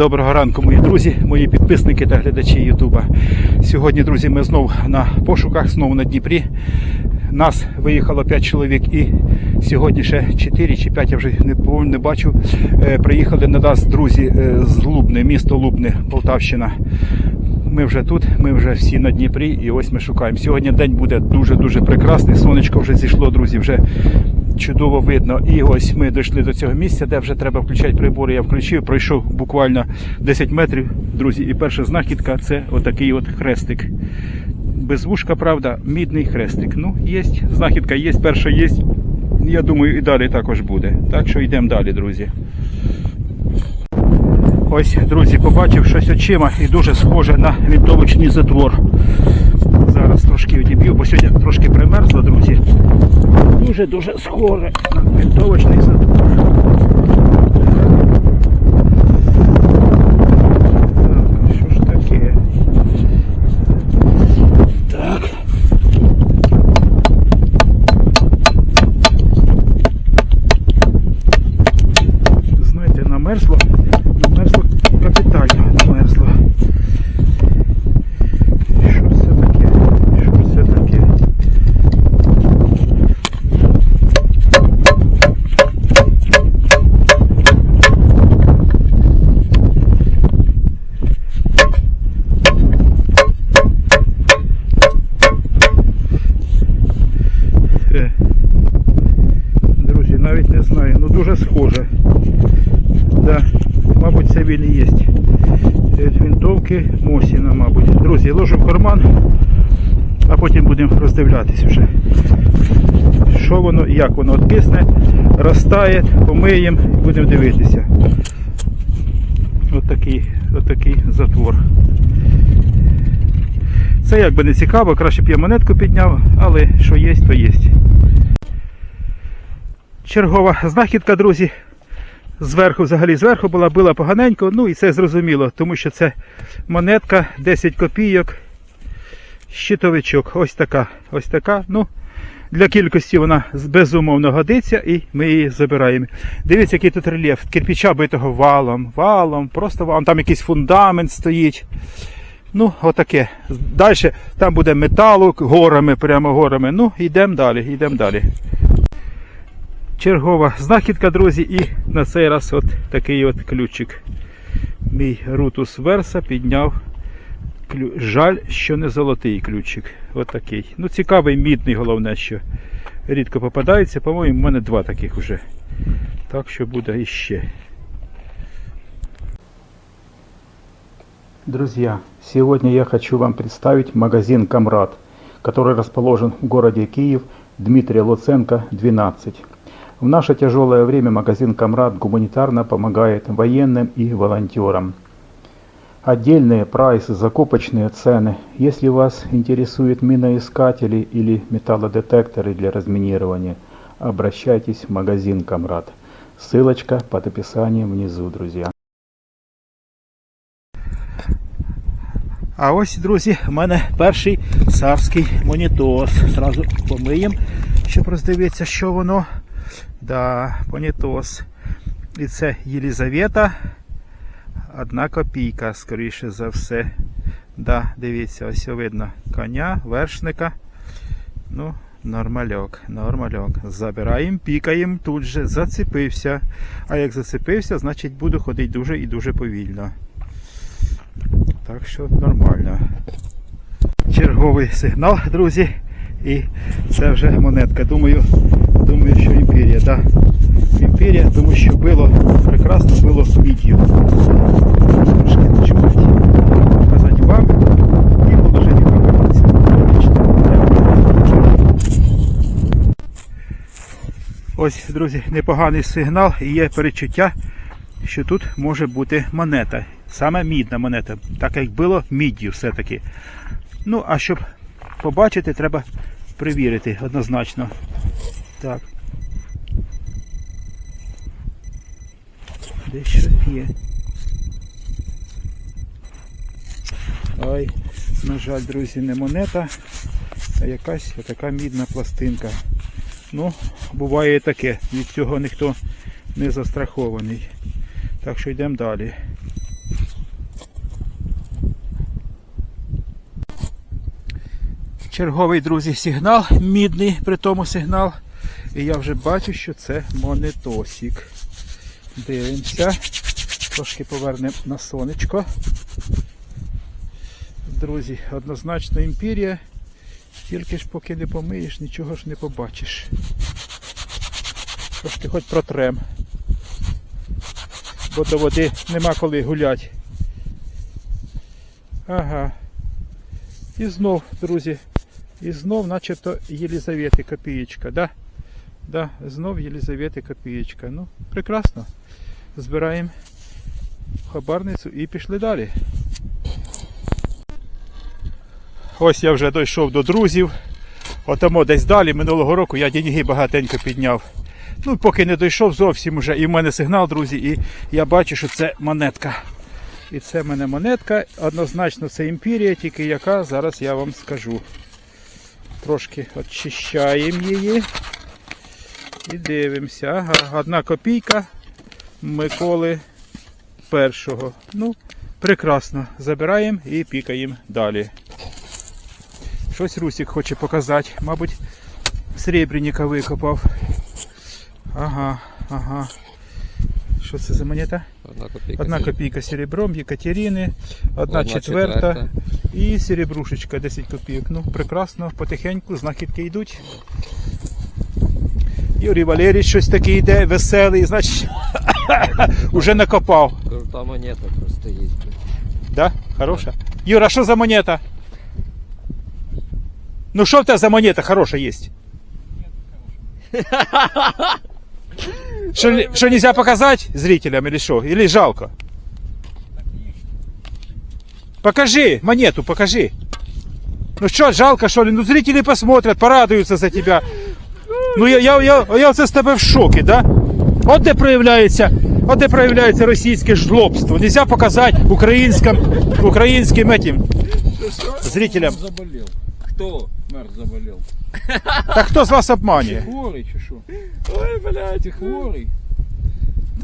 Доброго ранку, мої друзі, мої підписники та глядачі Ютуба. Сьогодні, друзі, ми знову на пошуках, знову на Дніпрі. Нас виїхало 5 чоловік і сьогодні ще 4 чи 5, я вже не, не бачу. Е, Приїхали на нас друзі е, з Лубни, місто Лубни, Полтавщина. Ми вже тут, ми вже всі на Дніпрі, і ось ми шукаємо. Сьогодні день буде дуже-дуже прекрасний. Сонечко вже зійшло, друзі, вже чудово видно. І ось ми дійшли до цього місця, де вже треба включати прибори. Я включив, пройшов буквально 10 метрів, друзі. І перша знахідка це отакий от хрестик. Без вушка, правда, мідний хрестик. Ну, є, знахідка є, перша є. Я думаю, і далі також буде. Так що йдемо далі, друзі. Ось, друзі, побачив щось очима і дуже схоже на вінтовочний затвор. Зараз трошки відіб'ю, бо сьогодні трошки примерзло, друзі. Дуже-дуже схоже на вінтовочний затвор. Так, що ж таке? Так. Знаєте, намерзло, намерзло капітально, намерзло. Що це таке? Що це таке? Е. Друзі, навіть не знаю, ну дуже схоже. Да, мабуть, це він і є. Від винтовки Мосіна, мабуть. Друзі, ложу в карман, а потім будемо роздивлятись вже. Що воно як воно откисне, розтає, помиємо і будемо дивитися. От такий, от такий затвор. Це якби не цікаво, краще б я монетку підняв, але що є, то є. Чергова знахідка, друзі. Зверху, взагалі зверху була била поганенько, ну і це зрозуміло, тому що це монетка 10 копійок, щитовичок. Ось така. Ось така. Ну, для кількості вона безумовно годиться і ми її забираємо. Дивіться, який тут рельєф. Кирпіча битого валом, валом, просто валом. Там якийсь фундамент стоїть. Ну, отаке. Далі там буде металу горами, прямо горами. Ну, йдемо далі, йдемо далі. Чергова знахідка, друзі, і на цей раз от такий от ключик. Мій Рутус Верса підняв. Жаль, що не золотий ключик. От такий. Ну, цікавий, мідний, головне, що рідко попадається. По-моєму, в мене два таких уже. Так що буде іще. Друзья, сегодня я хочу вам представить магазин «Камрад», который расположен в городе Киев, Дмитрия Луценко, 12. В наше тяжелое время магазин «Камрад» гуманитарно помогает военным и волонтерам. Отдельные прайсы, закупочные цены. Если вас интересуют миноискатели или металлодетекторы для разминирования, обращайтесь в магазин «Камрад». Ссылочка под описанием внизу, друзья. А ось, друзі, в мене перший царський монітос. Зразу помиємо, щоб роздивитися, що воно. Да, монітос. І це Єлізавета. Одна копійка, скоріше за все. Да, дивіться, ось видно коня, вершника. Ну, нормальок, нормальок. Забираємо, пікаємо, тут же зацепився. А як зацепився, значить буду ходити дуже і дуже повільно. Так що нормально. Черговий сигнал, друзі. І це вже монетка. Думаю, думаю, що імперія, да. Імперія, тому що було прекрасно було мідію. Трошки не чути. Показати вам і положити повернутися. Ось, друзі, непоганий сигнал і є перечуття, що тут може бути монета. Саме мідна монета, так як було міддю все-таки. Ну, а щоб побачити, треба перевірити однозначно. Так. Десь щось є. Ой, на жаль, друзі, не монета, а якась така мідна пластинка. Ну, буває таке. Від цього ніхто не застрахований. Так що йдемо далі. Черговий, друзі, сигнал, мідний при тому сигнал. І я вже бачу, що це монетосік. Дивимося. Трошки повернемо на сонечко. Друзі, однозначно імперія. Тільки ж поки не помиєш, нічого ж не побачиш. Трошки хоч протрем. Бо до води нема коли гулять. Ага. І знов, друзі, і знов начебто Єлізавети копієчка, да? Да, знов Єлізавети копієчка. Ну, прекрасно. Збираємо хабарницю і пішли далі. Ось я вже дійшов до друзів. Отамо десь далі минулого року я деньги багатенько підняв. Ну, поки не дійшов зовсім уже. І в мене сигнал, друзі, і я бачу, що це монетка. І це в мене монетка. Однозначно це імперія, тільки яка зараз я вам скажу. Трошки очищаємо її. І дивимося. Ага, одна копійка Миколи першого. Ну, прекрасно. Забираємо і пікаємо далі. Щось Русик хоче показати. Мабуть, Сребренника викопав. Ага, ага. Що це за монета? Одна копійка. Одна копійка серебром Єкатерини, одна, четверта, і серебрушечка 10 копійок. Ну, прекрасно, потихеньку, знахідки йдуть. Юрій Валерійович щось таке йде, веселий, значить, уже накопав. Крута монета просто є. Да? Хороша? Юра, що за монета? Ну що в тебе за монета хороша є? Что, что нельзя показать зрителям или что? Или жалко? Покажи монету, покажи. Ну что, жалко что ли? Ну зрители посмотрят, порадуются за тебя. Ну я, я, я, я це з тебе в шокі, да? От де проявляється, от де проявляється російське жлобство. Нельзя показати українським, українським этим зрителям. Заболел. Хто? Мер заболел. Так хто з вас обманює? Хворий чи що? Ой, блядь. Ти хворий?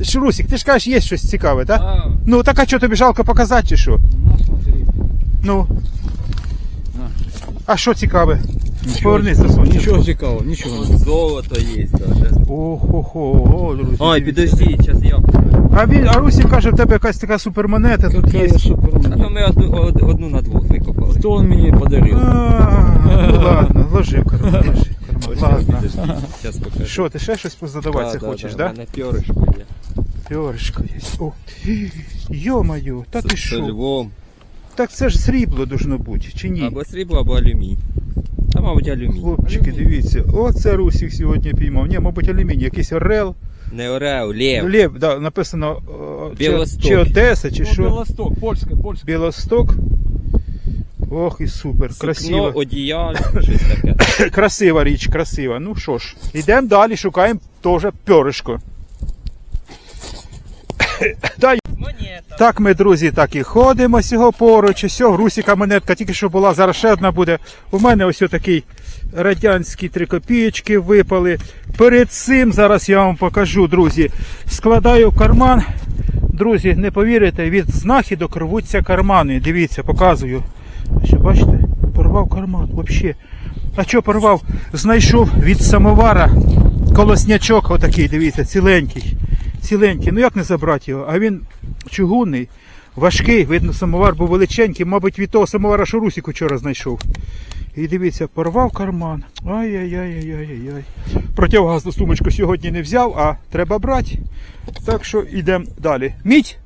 Шурусик, ти ж кажеш, є щось цікаве, так? А, Ну так а що тобі жалко показати чи що? На. Ну. На. А що цікаве? Повернись до сонця. Нічого цікавого, нічого. от золото є даже. Ого, друзі. Ой, підожди, зараз я. А він, а Русик каже, в тебе якась така супермонета тут є. Какая А супермонета. то ми одну, од- одну на двох викопали. Хто он мені подарив? А, Ну ладно, ложи в карман, ложи в карман. Ладно. Зараз покажу. Що, ти ще щось позадаватися хочеш, У да? мене пьоришко є. Перышко є. О, йо-моє, та ти З що? львом. Так це ж срібло должно бути, чи ні? Або срібло, або алюміній. А мабуть алюміній. Хлопчики, дивіться, оце Русик сьогодні піймав. Ні, мабуть, алюміній, якийсь орел. Не Орео, Лев. Лев, да, написано о, чи, Білосток. чи Одеса, чи О, що. Білосток, польська, польська. Білосток. Ох і супер, красиво. Одіяль, щось таке. Красива річ, красива. Ну що ж, йдемо далі, шукаємо теж перышко. Дай. Монета. Так ми, друзі, так і ходимо сього поруч. Ось Русіка монетка тільки що була, зараз ще одна буде. У мене ось такий радянські три копієчки випали. Перед цим зараз я вам покажу, друзі. Складаю карман. Друзі, не повірите, від знахідок рвуться кармани. Дивіться, показую. Ось, бачите, порвав карман взагалі. А що порвав? Знайшов від самовара колоснячок отакий, дивіться, ціленький. Ціленький. Ну як не забрати його? А він чугунний, важкий, видно, самовар був величенький, мабуть, від того самовара, що Русік вчора знайшов. І дивіться, порвав карман. Ай-яй-яй-яй-яй-яй. Противогазну сумочку сьогодні не взяв, а треба брати. Так що йдемо далі. Мідь?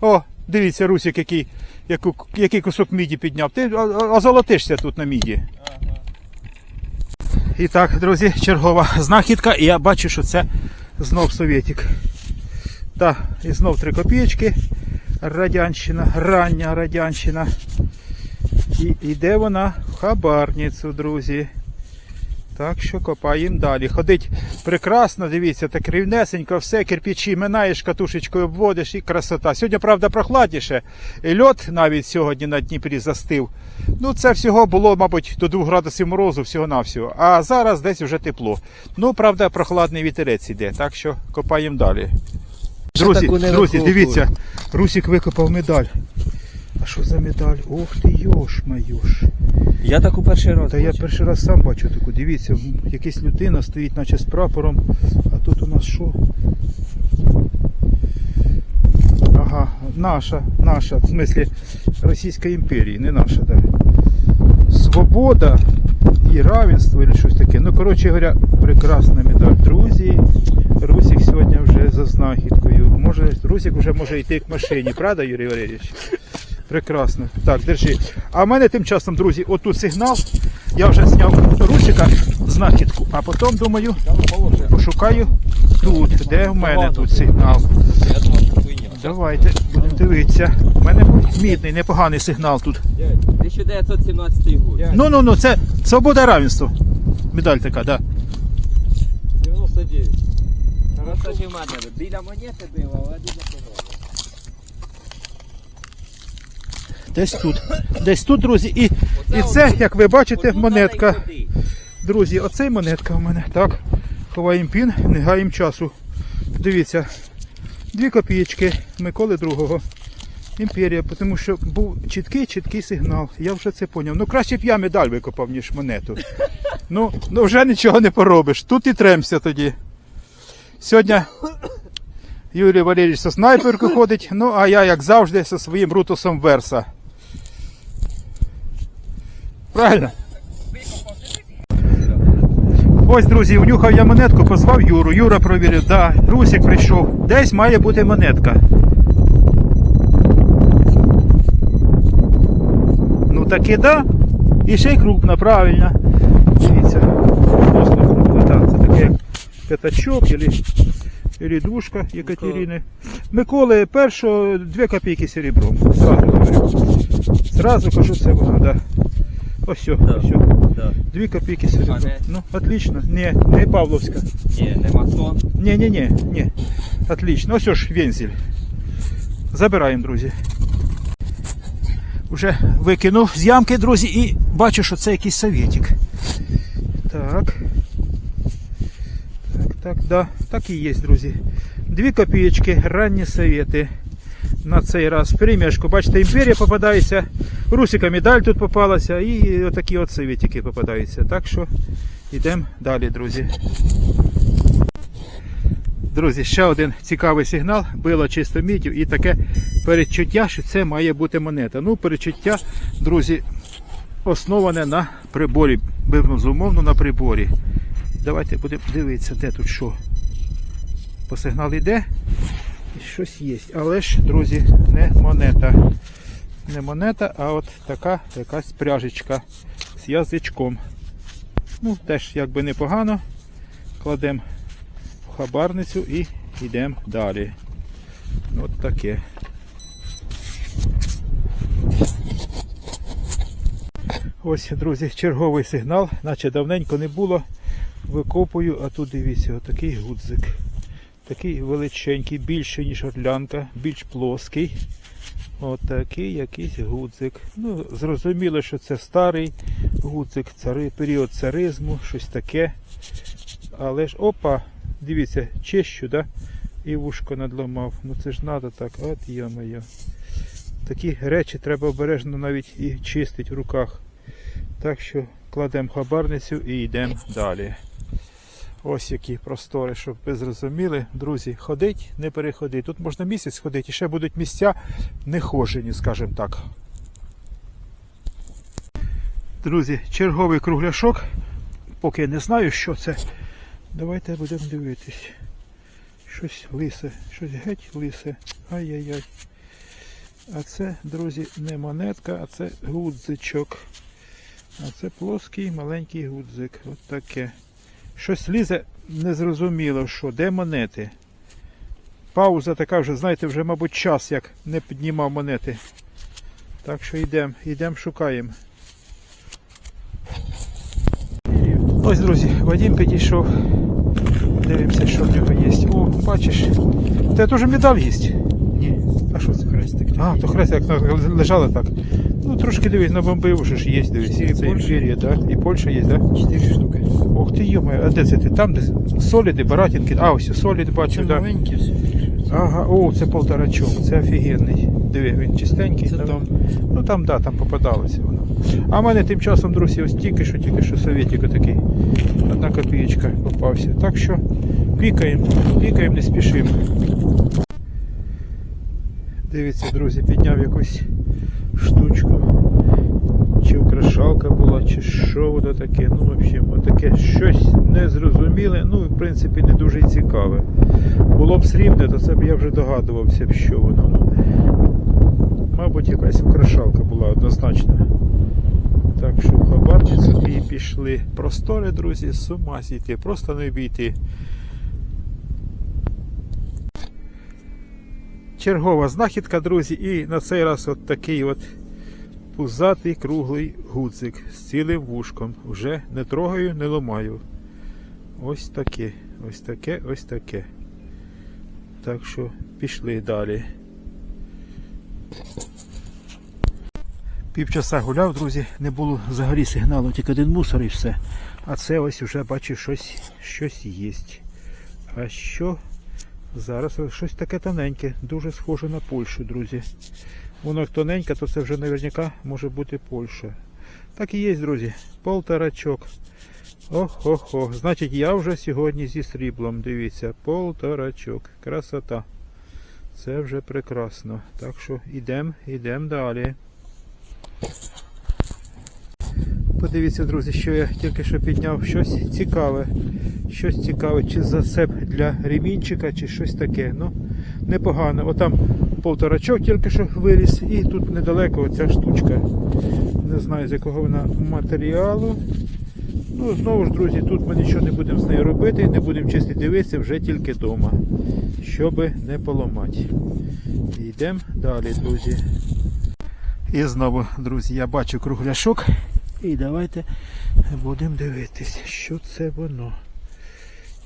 О, дивіться, Русік, який, яку, який кусок міді підняв. Ти озолотишся тут на міді. І так, друзі, чергова знахідка. І я бачу, що це знов совєтик. Так, і знов три копійки. Радянщина, рання радянщина. І йде вона в хабарницю, друзі. Так що копаємо далі. Ходить прекрасно, дивіться, так рівнесенько, все, кирпичі минаєш, катушечкою обводиш і красота. Сьогодні, правда, прохладніше. І льот навіть сьогодні на Дніпрі застив. Ну, це всього було, мабуть, до 2 градусів морозу всього-навсього. А зараз десь вже тепло. Ну, правда, прохладний вітерець іде, так що копаємо далі. Друзі, друзі, дивіться, Русік викопав медаль. А що за медаль? Ох ти йош майош. Я таку перший раз. Та я перший раз сам бачу таку. Дивіться, якась людина стоїть, наче з прапором. А тут у нас що? Ага, наша, наша, в смислі Російської імперії, не наша, да. Свобода і равенство, чи щось таке. Ну, коротше говоря, прекрасна медаль. Друзі, Русик сьогодні вже за знахідкою. Може, Русик вже може йти к машині, правда, Юрій Валерійович? Прекрасно. Так, держи. А в мене тим часом, друзі, отут сигнал. Я вже зняв Русика знахідку, а потім думаю, пошукаю тут, де в мене тут сигнал. Давайте, будемо дивитися. У мене мідний, непоганий сигнал тут. 1917 год. Ну ну ну, це свобода равенство. Медаль така, да. 99. Просто ж мене біля монети було, але біля того. Десь тут. Десь тут, друзі. І, і це, як ви бачите, монетка. Друзі, оцей монетка в мене. Так. Ховаємо пін, не гаємо часу. Дивіться. Дві копійки Миколи II. Імперія, тому що був чіткий, чіткий сигнал. Я вже це поняв. Ну краще б я медаль викопав, ніж монету. Ну, ну вже нічого не поробиш. Тут і тремся тоді. Сьогодні Юрій Валерійович со снайперкою ходить, ну а я, як завжди, зі своїм рутусом Верса. Правильно? Ось, друзі, внюхав я монетку, позвав Юру. Юра провірив, да, Русик прийшов. Десь має бути монетка. Таки да. І ще й крупна, правильно. Дивіться. Просто крупна, так. Це таке п'ятачок или, или двушка Екатерини. Миколи першого 2 копійки серебром. Сразу говорю. Сразу кажу, це вона, да. Ось, все, Да. ось. Да. Дві копійки серебро. А не? Ну, отлично. Не, не Павловська. Ні, не масон. Не, не, не, не. Отлично. Ось ж вензель. Забираємо, друзі. Уже викинув з ямки, друзі, і бачу, що це якийсь совєтик. Так. Так, так, да. Так і є, друзі. Дві копієчки, ранні совєти. На цей раз перемішку. Бачите, імперія попадається. Русика медаль тут попалася і отакі от совєтики попадаються. Так що йдемо далі, друзі. Друзі, ще один цікавий сигнал. Било чисто міддю і таке передчуття, що це має бути монета. Ну, передчуття, друзі, основане на приборі. Безумовно на приборі. Давайте будемо дивитися, де тут що. По сигнал йде. І щось є. Але ж, друзі, не монета. Не монета, а от така якась пряжечка з язичком. Ну, теж якби непогано. Кладемо хабарницю і йдемо далі. От таке. Ось, друзі, черговий сигнал, наче давненько не було. Викопую, а тут дивіться, отакий гудзик. Такий величенький, більший, ніж орлянка, більш плоский. Отакий якийсь гудзик. Ну, зрозуміло, що це старий гудзик, цари, період царизму, щось таке. Але ж опа, дивіться, чищу, да? І вушко надломав. Ну це ж треба так, от йо-моє. Такі речі треба обережно навіть і чистити в руках. Так що кладемо хабарницю і йдемо далі. Ось які простори, щоб ви зрозуміли. Друзі, ходить, не переходить. Тут можна місяць ходити, і ще будуть місця нехожені, скажімо так. Друзі, черговий кругляшок. Поки я не знаю, що це. Давайте будемо дивитись. Щось лисе, щось геть лисе. Ай-яй-яй. А це, друзі, не монетка, а це гудзичок. А це плоский маленький гудзик. От таке. Щось лізе незрозуміло, що, де монети. Пауза така вже, знаєте, вже, мабуть, час, як не піднімав монети. Так що йдемо, йдемо, шукаємо. Ось, друзі, Вадим підійшов. Дивимося, що в нього є. О, бачиш. Це теж медаль є? Ні. А що це? Хрестик. А, то хрестик як лежало так. Ну трошки дивись, на бомби вже ж є, дивись. І це імперія, да? І Польща є, да? Чотири штуки. Ох ти йома, а де це ти? Там де соліди, баратінки. А, ось солід бачу, да. маленькі все. Ага, о, це полторачок, це офігенний. диви, він чистенький. Це там. Ну там, да, там попадалося. А в мене тим часом, друзі, ось тільки що, тільки що совєтик такий. Одна копієчка попався. Так що пікаємо, пікаємо, не спішимо. Дивіться, друзі, підняв якусь штучку. Чи украшалка була, чи що воно таке. Ну, в общем, отаке щось незрозуміле, ну, в принципі, не дуже цікаве. Було б срібне, то це б я вже догадувався що воно. Ну, мабуть, якась украшалка була однозначно. Так що в хабарницю і пішли. Простори, друзі, з ума зійти, просто не обійти. Чергова знахідка, друзі, і на цей раз от такий от пузатий круглий гудзик з цілим вушком. Вже не трогаю, не ламаю. Ось таке, ось таке, ось таке. Так що пішли далі. Півчаса гуляв, друзі, не було взагалі сигналу, тільки один мусор і все. А це ось вже бачу щось, щось є. А що? Зараз щось таке тоненьке, дуже схоже на Польщу, друзі. Воно як тоненьке, то це вже наверняка може бути Польща. Так і є, друзі. Полторачок. Ох-ох-ох. Значить, я вже сьогодні зі сріблом. Дивіться, полторачок. Красота. Це вже прекрасно. Так що йдемо, йдемо далі. Подивіться, друзі, що я тільки що підняв щось цікаве. Щось цікаве, чи зацеп для ремінчика, чи щось таке. Ну, непогано. Отам полторачок тільки що виліз, і тут недалеко оця штучка. Не знаю з якого вона матеріалу. Ну, знову ж, друзі, тут ми нічого не будемо з нею робити, не будемо чисто дивитися вже тільки вдома, щоби не поламати. Йдемо далі, друзі. І знову, друзі, я бачу кругляшок. І давайте будемо дивитись, що це воно.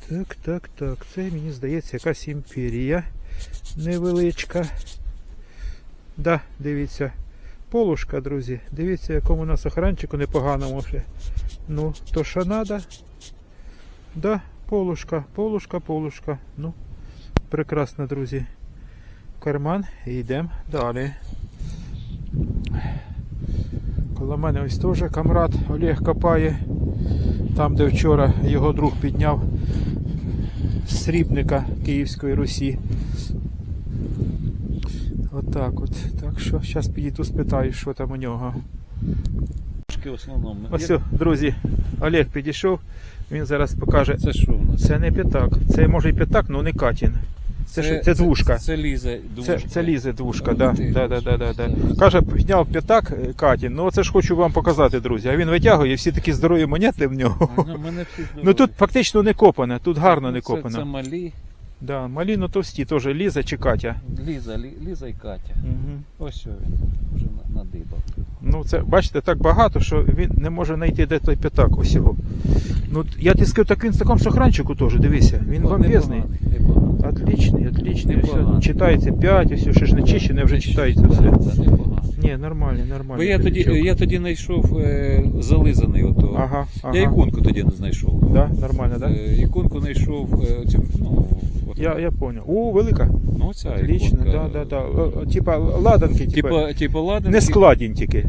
Так, так, так. Це мені здається якась імперія невеличка. Да, дивіться. Полушка, друзі. Дивіться, якому у нас охранчику непоганому. Ну, то що надо? Да, полушка, полушка, полушка. Ну, прекрасно, друзі. Карман і йдемо далі. Коло мене ось теж камрад Олег копає. Там, де вчора його друг підняв з срібника Київської Русі. Отак от. Так що зараз підійду спитаю, що там у нього. В основному. Ось, друзі, Олег підійшов, він зараз покаже. Це що у нас? Це не п'ятак. Це може і п'ятак, але не катін. Це, це, це двушка. Це, це лізе Це, двушка. це лізе двушка, да, да, да, да, да, да. Каже, підняв п'ятак Каті, Ну це ж хочу вам показати, друзі. А він витягує всі такі здорові монети в нього. Ну, мене всі Ну тут фактично не копане, тут гарно не Це- Це копане. малі. Да, малі, ну товсті, теж Ліза чи Катя. Ліза, Лі- Ліза і Катя. Угу. Ось що він вже на- надибав. Ну це, бачите, так багато, що він не може знайти де той п'ятак усього. Ну я ти скажу, так він в такому сохранчику теж, дивися, він О, бомбезний. непоганий, непоганий. Отличний, отличний. Непогано. Все, читається 5, все, ще ж не чищене, вже читається все. Це непогано. Ні, нормально, нормально. Бо я тоді, я тоді знайшов е, зализаний ото. Ага, ага. Я іконку тоді не знайшов. Да, нормально, да? Е, іконку знайшов е, цю, ну, от, Я, я понял. О, велика. ну ця Отлично, іконка. да, да, да. О, о, Типа ладанки, типа, Типа, типа ладанки. не складінтики.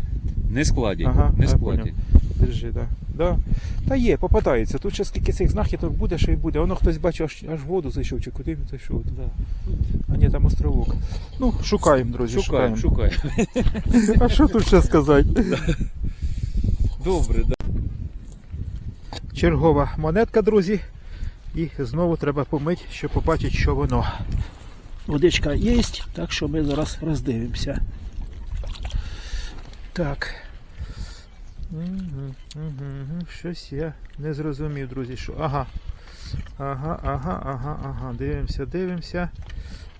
Не складі. Ага, не складі. Держи, да. да. Та є, попадається. Тут ще скільки цих знахідок буде, що й буде. Воно хтось бачив, аж, аж воду зайшов, чи куди він зайшов. Да. А ні, там островок. Ну, шукаємо, друзі, Шукаємо, шукаємо. шукаємо. А що тут ще сказати? Добре, да. Чергова монетка, друзі. І знову треба помити, щоб побачити, що воно. Водичка є, так що ми зараз роздивимося. Так. Мгм, мгм. Щось я не зрозумів, друзі. Що... Ага. Ага, ага, ага, ага. Дивимося, дивимося.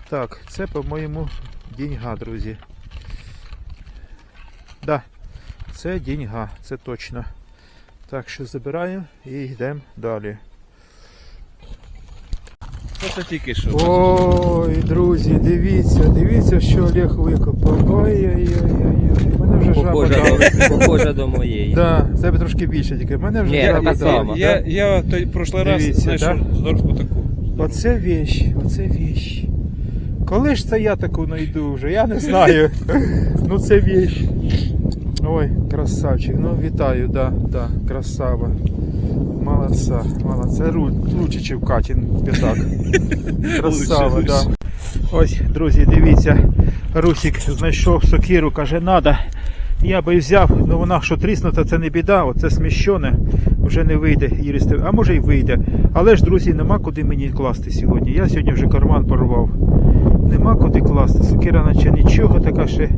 Так, це, по-моєму, діньга, друзі. Да, це діньга, це точно. Так що забираємо і йдемо далі. Це тільки що. Ой, друзі, дивіться, дивіться, що Олег викопав. Ой-ой-ой. Похожа до, похожа до моєї. Да, це б трошки більше тільки. в Мене вже Ні, жаба така сама. Я, я той прошлий раз Дивіться, знайшов да? здорову таку. Оце вещь, оце вещь. Коли ж це я таку знайду вже? Я не знаю. Ну це віч. Ой, красавчик. Ну вітаю, да, да, красава. Молодца, молодца. Ру- Лучше, ніж Катін п'ятак. Красава, Лучше, да. лучше. Ось, друзі, дивіться. Русик знайшов сокиру, каже, надо. Я би взяв, ну вона що тріснута, це не біда, оце сміщене, вже не вийде їсти. А може й вийде. Але ж, друзі, нема куди мені класти сьогодні. Я сьогодні вже карман порвав. Нема куди класти. Сокира наче нічого, така ще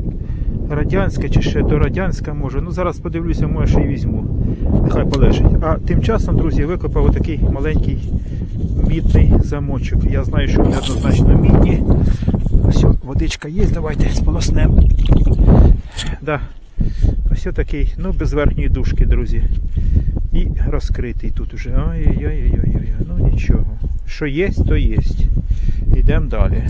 радянська чи ще до радянська може. Ну зараз подивлюся, може ще й візьму. Нехай полежить. А тим часом, друзі, викопав отакий маленький мідний замочок. Я знаю, що вони однозначно мідні. Ось водичка є, давайте сполоснемо. Да. Ось такий, ну без верхньої дужки, друзі. І розкритий тут уже. Ай-яй-яй-яй-яй. Ну нічого. Що є, то є. Йдемо далі.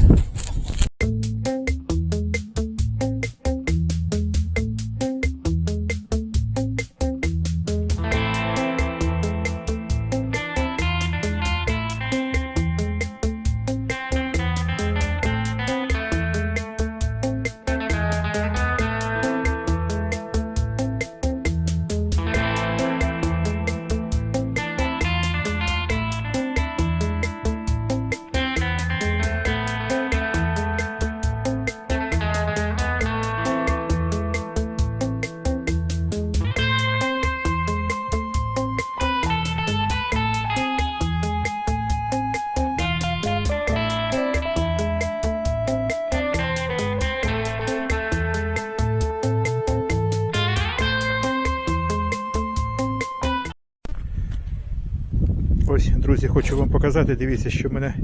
Хочу вам показати. Дивіться, що в мене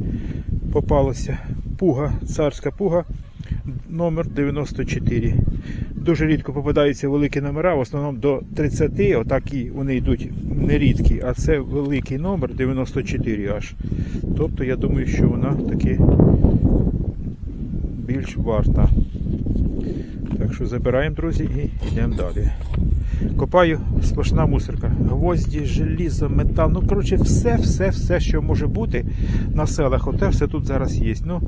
попалося пуга, царська пуга, номер 94. Дуже рідко попадаються великі номера, в основному до 30, отакі вони йдуть не рідкі, а це великий номер 94 аж. Тобто я думаю, що вона таки більш варта. Так що забираємо, друзі, і йдемо далі. Копаю сплошна мусорка. Гвозді, желізо, метал. Ну, коротше, все, все, все, що може бути на селах. Оте все тут зараз є. Ну,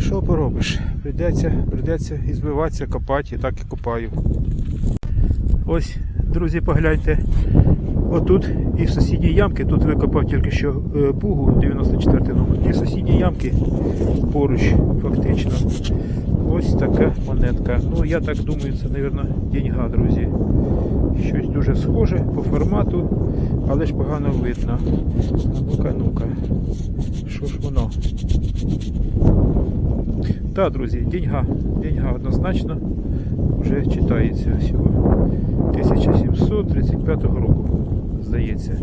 що поробиш? Прийдеться, придеться і збиватися, копати, і так і копаю. Ось, друзі, погляньте. Отут і в сусідній ямки, тут викопав тільки що е, пугу 94 номер, і в сусідній ямки поруч, фактично. Ось така монетка. Ну, я так думаю, це, мабуть, деньга, друзі. Щось дуже схоже по формату, але ж погано видно. А ну-ка, ну-ка. Що ж воно? Так, друзі, деньга. Деньга однозначно вже читається всього. 1735 року, здається.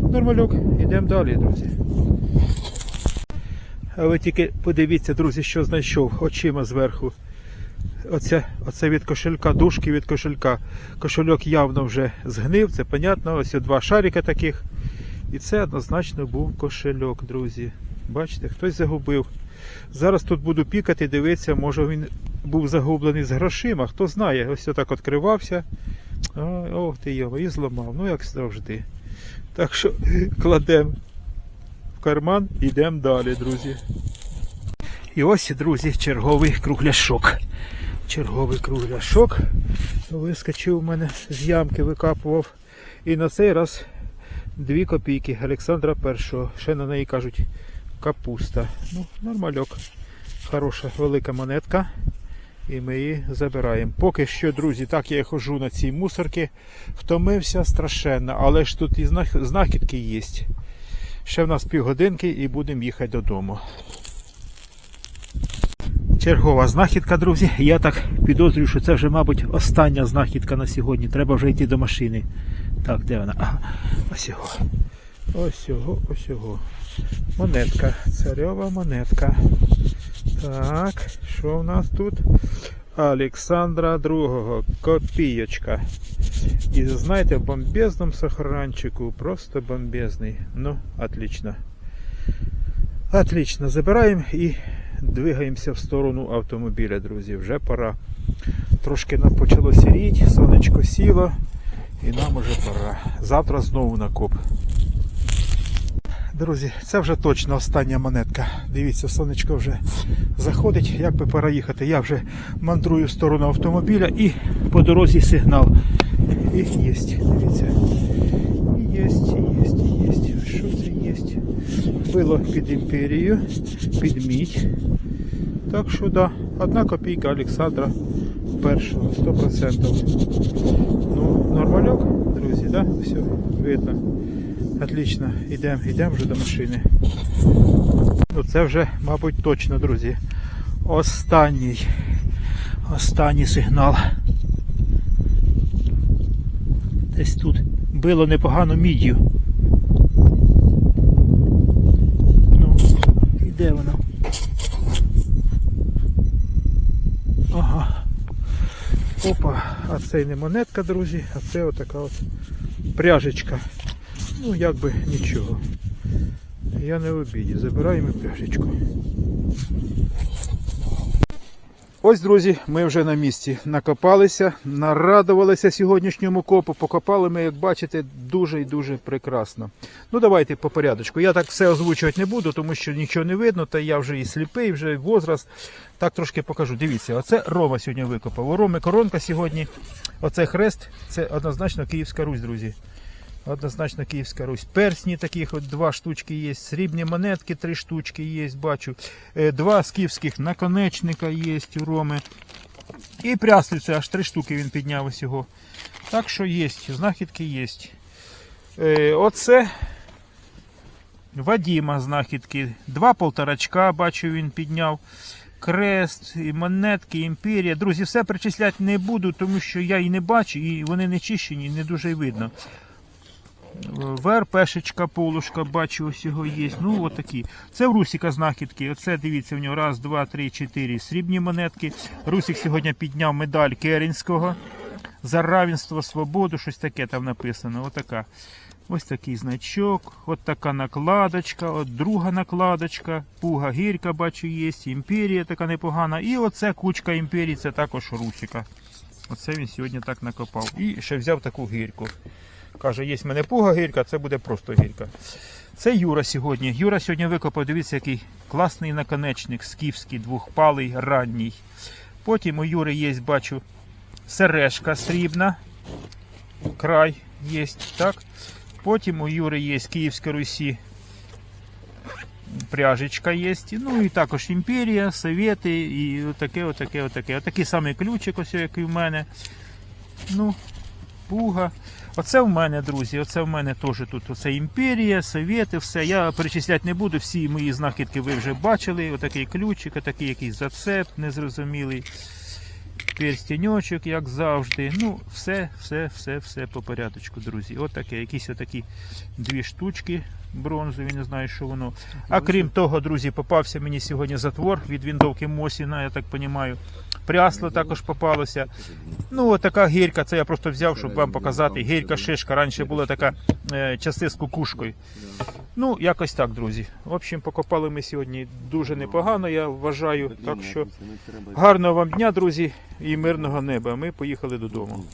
Ну, нормальок, йдемо далі, друзі. А ви тільки подивіться, друзі, що знайшов очима зверху. Оце, оце від кошелька, дужки від кошелька. Кошельок явно вже згнив, це понятно. Ось два шарика таких. І це однозначно був кошельок, друзі. Бачите, хтось загубив. Зараз тут буду пікати, дивитися, може він був загублений з грошима, хто знає. Ось отак відкривався. Ой, ох ти його, і зламав. Ну як завжди. Так що кладемо в карман, йдемо далі, друзі. І ось, друзі, черговий кругляшок. Черговий кругляшок. Вискочив у мене з ямки, викапував. І на цей раз 2 копійки Олександра першого. Ще на неї кажуть капуста. Ну, нормальок. Хороша велика монетка. І ми її забираємо. Поки що, друзі, так я хожу на цій мусорці. Втомився страшенно, але ж тут і знахідки є. Ще в нас півгодинки і будемо їхати додому. Чергова знахідка, друзі. Я так підозрюю, що це вже, мабуть, остання знахідка на сьогодні. Треба вже йти до машини. Так, де вона? Ага, ось його. Ось його, ось його. Монетка. Царьова монетка. Так, що в нас тут? Олександра II. Копійочка. І знаєте, в бомбезному сохранчику. Просто бомбезний. Ну, отлично. Отлично. Забираємо і двигаємося в сторону автомобіля, друзі. Вже пора. Трошки нам почало сіріти, сонечко сіло, і нам уже пора. Завтра знову на коп. Друзі, це вже точно остання монетка. Дивіться, сонечко вже заходить. Як би пора їхати. Я вже мандрую в сторону автомобіля і по дорозі сигнал. І є, дивіться. І є, є, є. Що це є? Було під імперію, під мідь. Так що да, одна копійка Олександра першого, 100%. Ну, нормальок, друзі, да? Все, видно. Отлично, йдемо, йдемо вже до машини. Ну це вже, мабуть, точно, друзі. Останній. Останній сигнал. Десь тут било непогано міддю. Ну, і де воно? Ага. Опа, а це не монетка, друзі, а це отака от пряжечка. Ну, як би нічого. Я не в обіді. Забираємо пряжечку. Ось, друзі, ми вже на місці накопалися, нарадувалися сьогоднішньому копу. Покопали ми, як бачите, дуже і дуже прекрасно. Ну, давайте по порядочку. Я так все озвучувати не буду, тому що нічого не видно, та я вже і сліпий, вже і возраст. Так трошки покажу. Дивіться, оце Рома сьогодні викопав. У Роми коронка сьогодні. Оце хрест, це однозначно Київська Русь, друзі. Однозначно Київська Русь. Персні таких от два штучки є, срібні монетки три штучки є, бачу. Е, Два скіфських наконечника є у Роми. І пряслиця аж три штуки він підняв усього. Так що є, знахідки є. Е, Оце Вадіма знахідки. Два полторачка, бачу, він підняв. Крест, і монетки, імперія. Друзі, все перечисляти не буду, тому що я і не бачу, і вони не чищені, не дуже видно. ВРПшечка, полушка, бачу, ось його є. Ну, от такі. Це в Русіка знахідки. Оце дивіться, в нього раз, два, три, чотири срібні монетки. Русік сьогодні підняв медаль Керенського за равенство, свободу, щось таке там написано. Отака. Ось такий значок, от така накладочка, от друга накладочка, пуга гірка, бачу, є, імперія така непогана. І оце кучка імперії, це також Русіка. Оце він сьогодні так накопав. І ще взяв таку гірку. Каже, є в мене пуга гірка, це буде просто гірка. Це Юра сьогодні. Юра сьогодні викопав, дивіться, який класний наконечник, скіфський, двохпалий, ранній. Потім у Юри є, бачу, сережка срібна. Край є, так. Потім у Юри є Київська Русі. Пряжечка є. Ну і також імперія, совєти і отаке, отаке, отаке. Отакий самий ключик, ось як і в мене. Ну, пуга. Оце в мене, друзі, оце в мене теж тут оце імперія, совєти, все. Я перечисляти не буду, всі мої знахідки ви вже бачили. Отакий ключик, отакий якийсь зацеп незрозумілий. Перстеньочок, як завжди. Ну, все, все, все, все по порядочку, друзі. Отаке, якісь отакі дві штучки бронзові, не знаю, що воно. А крім того, друзі, попався мені сьогодні затвор від вінтовки Мосіна, я так розумію. Прясло також попалося. Ну, от така гірка, це я просто взяв, щоб вам показати. Гірка шишка. Раніше була така е, часи з кукушкою. Ну, якось так, друзі. В общем, покопали ми сьогодні дуже непогано, я вважаю. Так що гарного вам дня, друзі, і мирного неба. Ми поїхали додому.